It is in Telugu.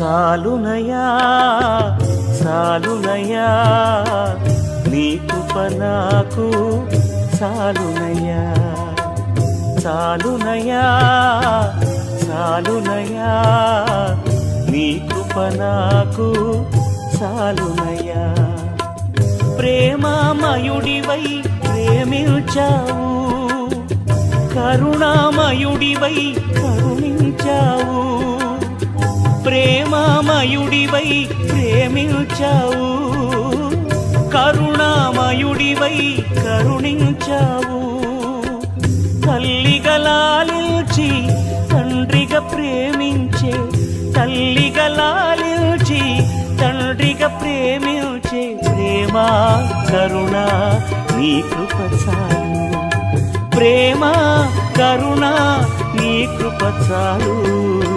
సాలునయా సాలునయా నీ కృప నాకు సాలునయా సాలునయా సాలునయా నీ కృప నాకు సాలునయా ప్రేమామయుడివై ప్రేమించావు కరుణామయుడివై ప్రేమమయుడివై ప్రేమించావు. కరుణామయుడివై కరుణించావు. తల్లిగా తండ్రిగా ప్రేమించే తల్లిగా తండ్రిగా ప్రేమించే ప్రేమ కరుణ నీ కృప చాలు. ప్రేమ కరుణ నీ కృప చాలు.